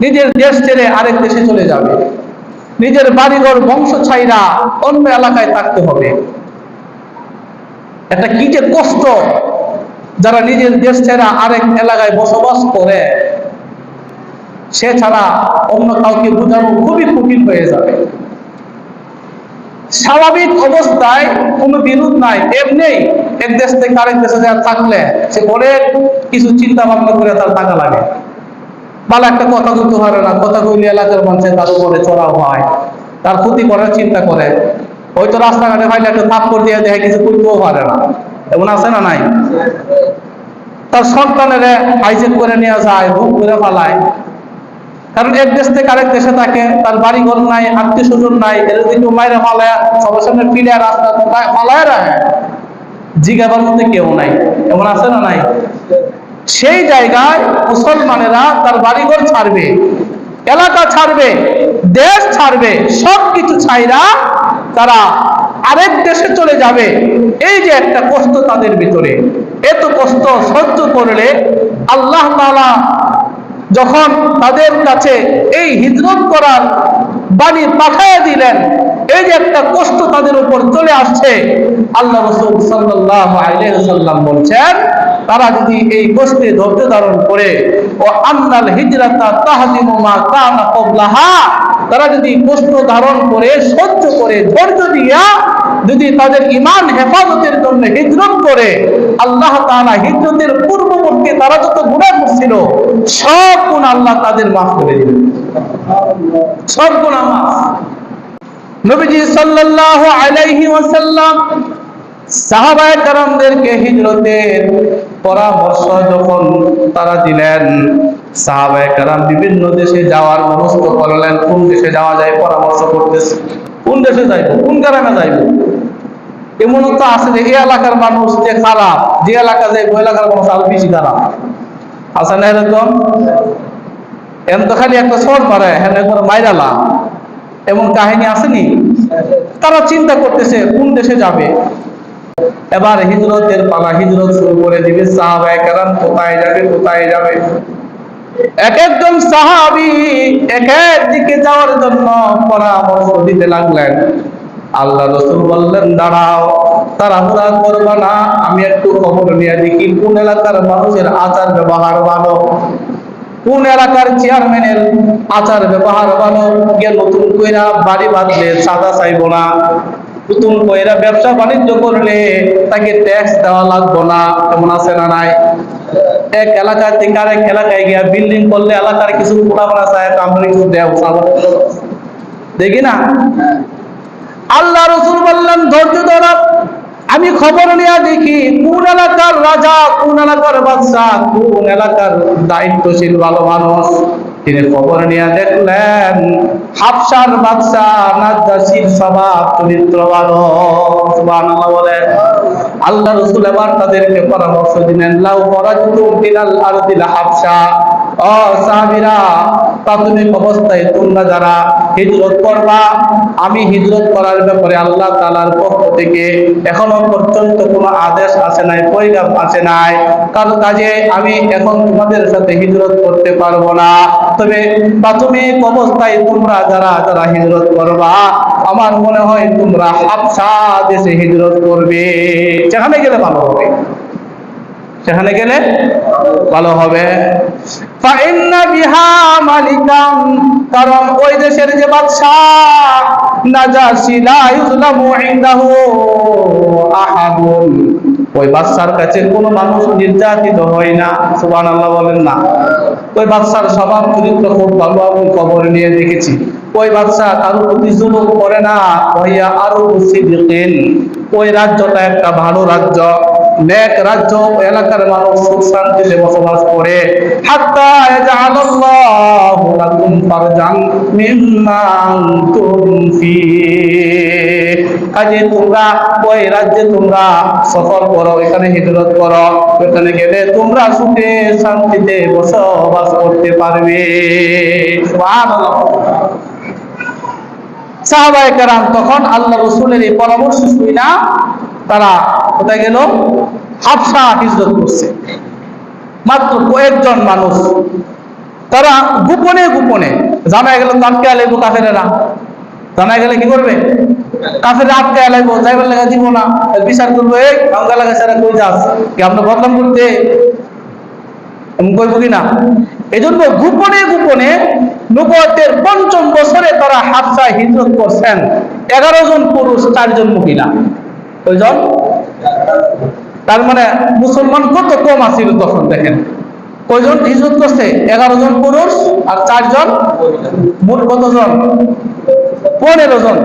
নিজের দেশ ছেড়ে আরেক দেশে চলে যাবে। নিজের বাড়িঘর বংশ ছাইরা অন্য এলাকায় থাকতে হবে। এটা কি যে কষ্ট? যারা নিজের দেশ ছেড়া আরেক এলাকায় বসবাস করে, সে ছাড়া অন্য কাউকে বোঝানো খুবই কঠিন হয়ে যাবে। স্বাভাবিক অবস্থায় কোনো বিরোধ নাই, এমনি এক দেশ থেকে আরেক দেশে যা থাকলে, সে অনেক কিছু চিন্তা ভাবনা করে তার টাকা লাগে। ভালো একটা কথা বলতে পারে না, কথা কইলে এলাকার মানুষের তার উপরে চড়া হয়, তার ক্ষতি করার চিন্তা করে। হয়তো রাস্তাঘাটে ভাইলে একটা থাপ্পড় দিয়ে দেয় কিছু করতেও পারে না। এমন আছে না নাই? তার সন্তানের হাইজেক করে নিয়ে যায় বুক করে ফালায় কারণ এক দেশ থেকে আরেক দেশে থাকে, তার বাড়ি ঘর নাই আত্মীয় স্বজন নাই, এর যদি মায়েরা ফালায় সবার সামনে ফিরে রাস্তা ফালায় রাখে জিজ্ঞাবার মধ্যে কেউ নাই। এমন আছে না নাই? সেই জায়গায় মুসলমানেরা তার বাড়িঘর ছাড়বে, এলাকা ছাড়বে, দেশ ছাড়বে সব কিছু ছাইরা তারা আরেক দেশে চলে যাবে। এই যে একটা কষ্ট তাদের ভিতরে। এত কষ্ট সহ্য করলে আল্লাহ তাআলা যখন তাদের কাছে এই হিজরত করার বাণী পাঠাইয়া দিলেন, এই যে একটা কষ্ট তাদের উপর চলে আসছে, আল্লাহ রসুল সাল্লাহ আলাইসাল্লাম বলছেন তারা যদি এই কষ্টে ধৈর্য ধারণ করে, ও আন্নাল হিজরাতা তাহজিমু মা কানা কবলাহা তারা যদি কষ্ট ধারণ করে, সহ্য করে, ধৈর্য দিয়া যদি তাদের ইমান হেফাজতের জন্য হিজরত করে, আল্লাহ তাআলা হিজরতের পূর্ববর্তী তারা যত গুনাহ করছিল, সব গুণ আল্লাহ তাদের মাফ করে দিবেন সব গুনাহ মাফ। নবীজি সাল্লাল্লাহু আলাইহি ওয়াসাল্লাম সাহাবায়ে কারামদেরকে হিজরতের পরামর্শ যখন তারা দিলেন, সাহাবায়ে কারাম বিভিন্ন দেশে যাওয়ার মনস্থ করলেন, কোন দেশে যাওয়া যায়, পরামর্শ করতেছে। কোন দেশে যাইব? কোন গ্রামে যাইব? এমন তো আছে যে, এই এলাকার মানুষ যে খারাপ, যে এলাকা ওই এলাকার মানুষ আরও বেশি খারাপ। আছে না এরকম? এম তো খালি একটা সর মারে হ্যাঁ একবার মাইরালা এমন কাহিনী আসেনি? তারা চিন্তা করতেছে, কোন দেশে যাবে? এবার হিজরতের পালা হিজরত শুরু করে দিবে, সাহাবায়ে কেরাম কোথায় যাবে কোথায় যাবে? এক একজন সাহাবি এক এক দিকে যাওয়ার জন্য পরামর্শ দিতে লাগলেন। আল্লাহ রসুল বললেন, দাঁড়াও, তাড়াহুড়া করবা না, আমি একটু খবর নিয়ে দেখি কোন এলাকার মানুষের আচার ব্যবহার ভালো। কোন এলাকার চেয়ারম্যানের আচার ব্যবহার ভালো। গিয়ে নতুন কইরা বাড়ি বাঁধলে সাদা চাইব না। নতুন কইরা ব্যবসা বাণিজ্য করলে তাকে ট্যাক্স দেওয়া লাগবো না এমন আছে না নাই? এক এলাকা থেকে আরেক এলাকায় গিয়া বিল্ডিং করলে এলাকার কিছু পোড়া চায় আমরা কিছু দেও দেখি না? আল্লাহ রসুল বললেন, ধৈর্য ধরা। আমি খবর নিয়ে দেখি, কোন এলাকার রাজা, কোন এলাকার বাদশাহ, কোন এলাকার দায়িত্বশীল, ভালো মানুষ। তিনি খবর নিয়ে দেখলেন, হাফসার বাদশা নাজ্জাসির স্বভাব চরিত্র ভালো, সুবহানাল্লাহ বলে। আল্লাহ রাসূল এবার তাদেরকে পরামর্শ দিলেন, লাউ পরাজিতুম ফিলাল আরদিল হাফসা। ও প্রাথমিক অবস্থায় তোমরা যারা হিজরত করবা, আমি হিজরত করার ব্যাপারে আল্লাহ তাআলার পক্ষ থেকে এখনও পর্যন্ত কোনো আদেশ আসে নাই পরিগাম আসে নাই। কারও কাজে আমি এখন তোমাদের সাথে হিজরত করতে পারব না। তবে প্রাথমিক অবস্থায় তোমরা যারা যারা হিজরত করবা, আমার মনে হয় তোমরা হাফসা দেশে হিজরত করবে। যেখানে গেলে ভালো হবে। সেখানে গেলে ভালো হবে। কারণ ওই দেশের যে বাদশাহ ওই বাদশার কাছে কোনো মানুষ নির্যাতিত হয় না, সুবহানাল্লাহ বলেন না। ওই বাদশার স্বভাব চরিত্র খুব ভালো, আমি খবর নিয়ে দেখেছি। ওই বাদশা কারও প্রতি জুলুম করে না হইয়া আরও ওই রাজ্যটা একটা ভালো রাজ্য। নেক রাজ্য এলাকার মানুষ সুখ শান্তিতে বসবাস করে। হাত্তা ইয়াজআলাল্লাহু লাকুম কাজে তোমরা ওই রাজ্যে তোমরা সফর করো, এখানে হিজরত করো। এখানে গেলে তোমরা সুখে শান্তিতে বসবাস করতে পারবে। সাহাবায়ে কেরাম তখন আল্লাহ রসুলের এই পরামর্শ শুই না তারা কোথায় গেল? হাফসা হিজরত করছে। মাত্র কয়েকজন মানুষ। তারা গোপনে গোপনে জানা গেল আটকে আলাইব কাফেরেরা। জানা গেলে কি করবে? কাফের আটকে আলাইব, যাইবার লেগে দিব না। বিচার করব, এই আঙ্গা লাগা সারা কই যাস? কি আমরা বদনাম করতে? কইব কি এই জন্য গোপনে গোপনে নবতের পঞ্চম বছরে তারা হাফসায় হিজরত করছেন। এগারো জন পুরুষ, চারজন মহিলা। কয়জন? তার মানে মুসলমান কত কম আছিল তখন দেখেন। কয়জন হিজরত করছে? এগারো জন পুরুষ আর চারজন মোট কতজন? পনেরো জন।